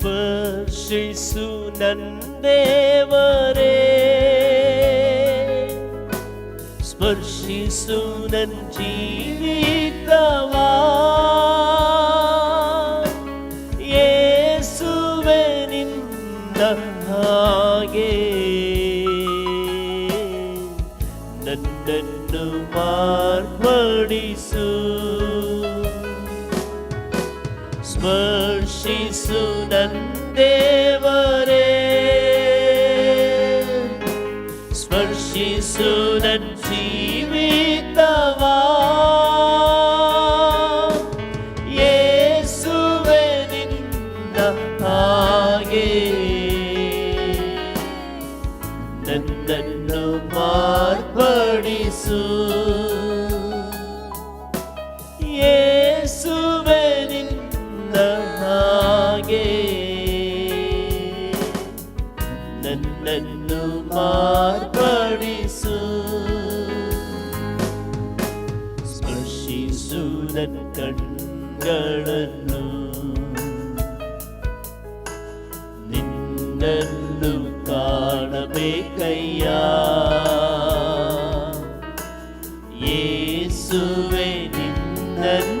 ಸ್ಪರ್ಶಿಸು ನಂದೇವರೇ ಸ್ಪರ್ಶಿಸು ನನ್ ಜೀವಿತವಾ ಯೇಸುವೆ ನಿನ್ನ ಹಾಗೆ ನನ್ನನ್ನು ಮಾರ್ಪಡಿಸು ಸ್ಪರ್ಶಿಸು ನಂದೇವರೇ ನನ್ನನ್ನು ಮಾರ್ಪಡಿಸು. ಸ್ಪರ್ಶಿಸು ನನ್ನ ಕಣ್ಗಳನ್ನು ನಿನ್ನನ್ನು ಕಾಣಬೇಕಯ್ಯ. ಏಸುವೆ ನಿನ್ನನ್ನೇನಾ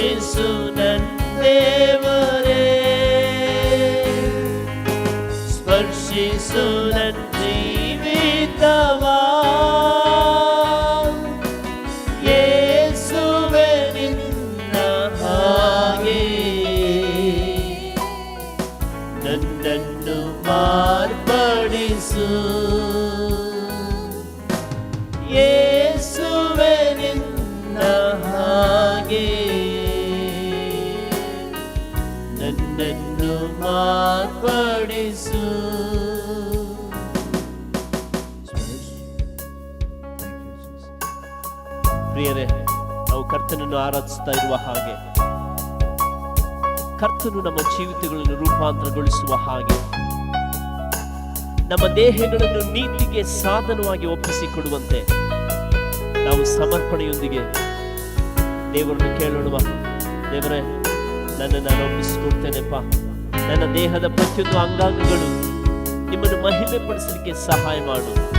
ಸ್ಪರ್ಶಿಸು ನಂದೇವರೇ ಸ್ಪರ್ಶಿಸು ನನ್ನ ಜೀವಿತವಾ ಯೇಸುವೆ ನಿನ್ನ ಹಾಗೆ ನನ್ನನ್ನು ಮಾರ್ಪಡಿಸು ಮಾರ್ಪಡಿಸು ಪ್ರಿಯರೇ, ನಾವು ಕರ್ತನನ್ನು ಆರಾಧಿಸ್ತಾ ಇರುವ ಹಾಗೆ, ಕರ್ತನು ನಮ್ಮ ಜೀವಿತಗಳನ್ನು ರೂಪಾಂತರಗೊಳಿಸುವ ಹಾಗೆ, ನಮ್ಮ ದೇಹಗಳನ್ನು ನೀತಿಗೆ ಸಾಧನವಾಗಿ ಒಪ್ಪಿಸಿಕೊಡುವಂತೆ ನಾವು ಸಮರ್ಪಣೆಯೊಂದಿಗೆ ದೇವರನ್ನು ಕೇಳೋಣ ದೇವರೇ ನನ್ನ ನಾನು ಒಪ್ಪಿಸಿಕೊಡ್ತೇನೆಪ್ಪ. ನನ್ನ ದೇಹದ ಪ್ರತಿಯೊಂದು ಅಂಗಾಂಗಗಳು ನಿಮ್ಮನ್ನು ಮಹಿಮೆ ಪಡಿಸಲಿಕ್ಕೆ ಸಹಾಯ ಮಾಡು.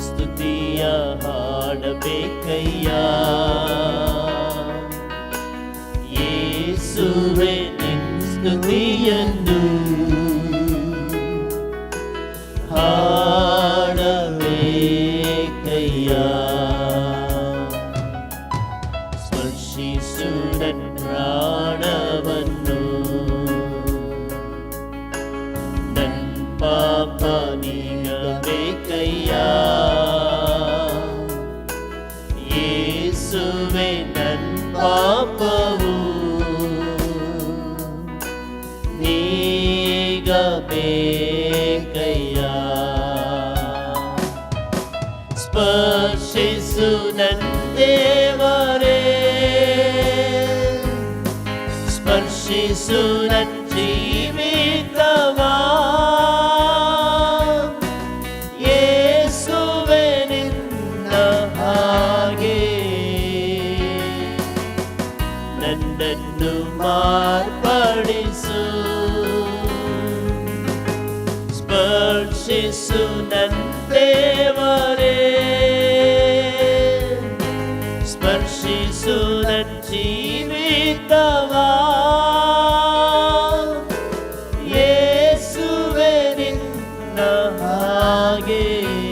ಸ್ತುತಿಯ ನಿನ್ surrendering quickly anew. Hallelujah. സ്പർശിസുടൻ പ്രാണവ ஸ்பர்ஷிசுனன் தேவரே ஸ்பர்ஷிசுனன் ஜீவித்தவா ನನ್ನನ್ನು ಮಾರ್ಪಡಿಸು. ಸ್ಪರ್ಶಿಸು ನನ್ನ ದೇವರೇ. ಜೀವಿತವಾ? ಯೇಸುವೆ ನಿನ್ನ ಹಾಗೆ.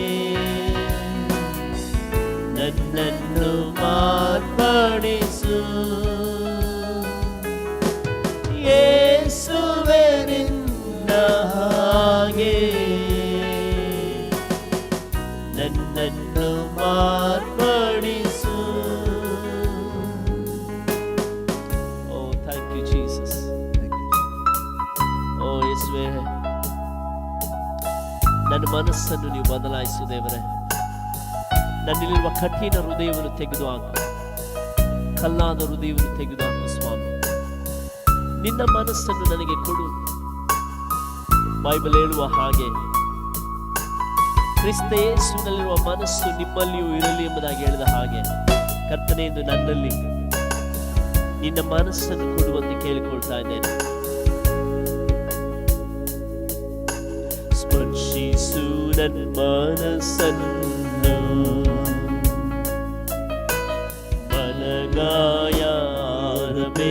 ನನ್ನ ಮನಸ್ಸನ್ನು ನೀವು ಬದಲಾಯಿಸು ದೇವರೇ. ನನ್ನಲ್ಲಿರುವ ಕಠಿಣ ಹೃದಯವನ್ನು ತೆಗೆದುಹಾಕು. ಕಲ್ಲಾದ ಹೃದಯವನ್ನು ತೆಗೆದುಹಾಕು ಸ್ವಾಮಿ. ನಿನ್ನ ಮನಸ್ಸನ್ನು ನನಗೆ ಕೊಡು. ಬೈಬಲ್ ಹೇಳುವ ಹಾಗೆ. ಕ್ರಿಸ್ತ ಯೇಸುನಲ್ಲಿರುವ ಮನಸ್ಸು ನಿಮ್ಮಲ್ಲಿಯೂ ಇರಲಿ ಎಂಬುದಾಗಿ ಹೇಳಿದ ಹಾಗೆ. ಕರ್ತನೆಯಿಂದ ನನ್ನಲ್ಲಿ. ನಿನ್ನ ಮನಸ್ಸನ್ನು ಕೊಡುವಂತೆ ಕೇಳಿಕೊಳ್ತಾ ಇದ್ದೇನೆ. सन्न वन गायामे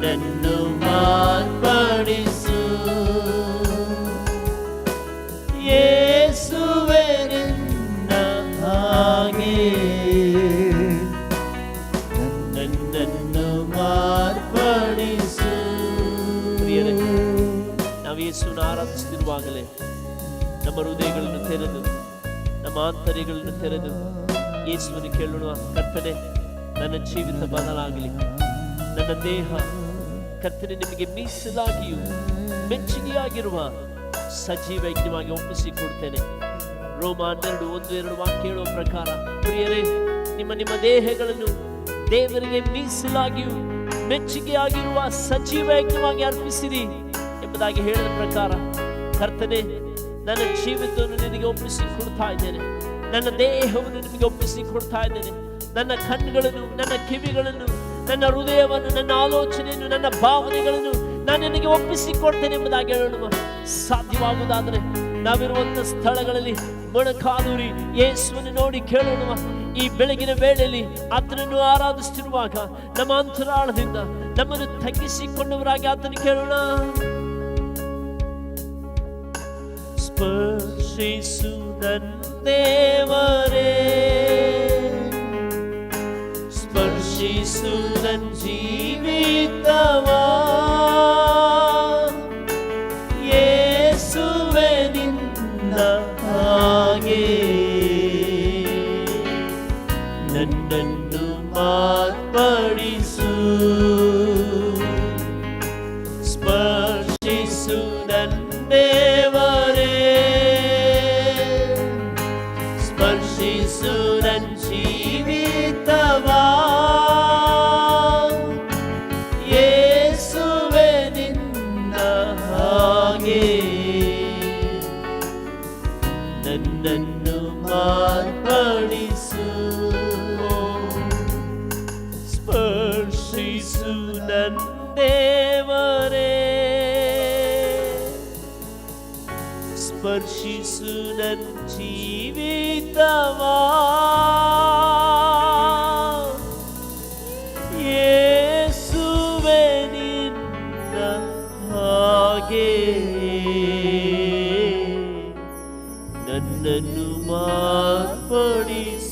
ನನ್ನನ್ನು ಮಾರ್ಪಡಿಸು. ಯೇಸುವೆ ಹಾಗೆ. ನನ್ನನ್ನು ಮಾರ್ಪಡಿಸು. ನಾವು ಯೇಸುವನ್ನು ಆರಾಧಿಸುತ್ತಿರುವಾಗಲೇ ನಮ್ಮ ಹೃದಯಗಳನ್ನು ತೆರೆದು, ನಮ್ಮ ಆಂತರ್ಯಗಳನ್ನು ತೆರೆದು ಯೇಸುವನ್ನು ಕೇಳುವ ಕರ್ತನೆ, ನನ್ನ ಜೀವಿತ ಬದಲಾಗಲಿ. ನನ್ನ ದೇಹ ಕರ್ತನೆ ನಿಮಗೆ ಮೀಸಲಾಗಿಯೂ ಮೆಚ್ಚುಗೆಯಾಗಿರುವ ಸಜೀವ ಯಜ್ಞವಾಗಿ ಒಪ್ಪಿಸಿಕೊಡ್ತೇನೆ. ರೋಮಾ ಹನ್ನೆರಡು ಒಂದು ಎರಡು ವಾಕ್ಯ ಹೇಳುವ ಪ್ರಕಾರ, ಪ್ರಿಯರೇ, ನಿಮ್ಮ ನಿಮ್ಮ ದೇಹಗಳನ್ನು ದೇವರಿಗೆ ಮೀಸಲಾಗಿಯೂ ಮೆಚ್ಚುಗೆಯಾಗಿರುವ ಸಜೀವ ಯಜ್ಞವಾಗಿ ಅರ್ಪಿಸಿರಿ ಎಂಬುದಾಗಿ ಹೇಳಿದ ಪ್ರಕಾರ, ಕರ್ತನೆ, ನನ್ನ ಜೀವಿತವನ್ನು ನಿನಗೆ ಒಪ್ಪಿಸಿ ಕೊಡ್ತಾ ಇದ್ದೇನೆ. ನನ್ನ ದೇಹವನ್ನು ನಿಮಗೆ ಒಪ್ಪಿಸಿ ಕೊಡ್ತಾ ಇದ್ದೇನೆ. ನನ್ನ ಕಣ್ಣುಗಳನ್ನು, ನನ್ನ ಕಿವಿಗಳನ್ನು ನನ್ನ ಹೃದಯವನ್ನು, ನನ್ನ ಆಲೋಚನೆಯನ್ನು, ನನ್ನ ಭಾವನೆಗಳನ್ನು ನಾನು ನಿನಗೆ ಒಪ್ಪಿಸಿ ಕೊಡ್ತೇನೆ ಎಂಬುದಾಗಿ ಹೇಳುವ ಸಾಧ್ಯವಾಗುವುದಾದರೆ ನಾವಿರುವಂಥ ಸ್ಥಳಗಳಲ್ಲಿ ಮೊಣಕಾಲೂರಿ ಯೇಸುವನ್ನು ನೋಡಿ ಕೇಳೋಣ ಈ ಬೆಳಗಿನ ವೇಳೆಯಲ್ಲಿ ಆತನನ್ನು ಆರಾಧಿಸುತ್ತಿರುವಾಗ ನಮ್ಮ ಅಂತರಾಳದಿಂದ ನಮ್ಮನ್ನು ತಗ್ಗಿಸಿಕೊಂಡವರಾಗಿ ಆತನ ಕೇಳೋಣ. ಸ್ಪರ್ಶಿಸು ನಂದೇವರೇ ಸ್ಪರ್ಶಿಸು യേശുദൻ ജീവിതവാ യേശുവനിന്ന ആകെ നന്നു മാർപ്പടിസു സ്പർശിസുനൻ മേ ಸ್ಪರ್ಶಿಸು ನನ್ನ ದೇವರೇ ಸ್ಪರ್ಶಿಸು ನನ್ನ ಜೀವಿತವಾ ಯೇಸುವೆ ನಿನ್ನ ಹಾಗೆ ನನ್ನನ್ನು ಮಾರ್ಪಡಿಸು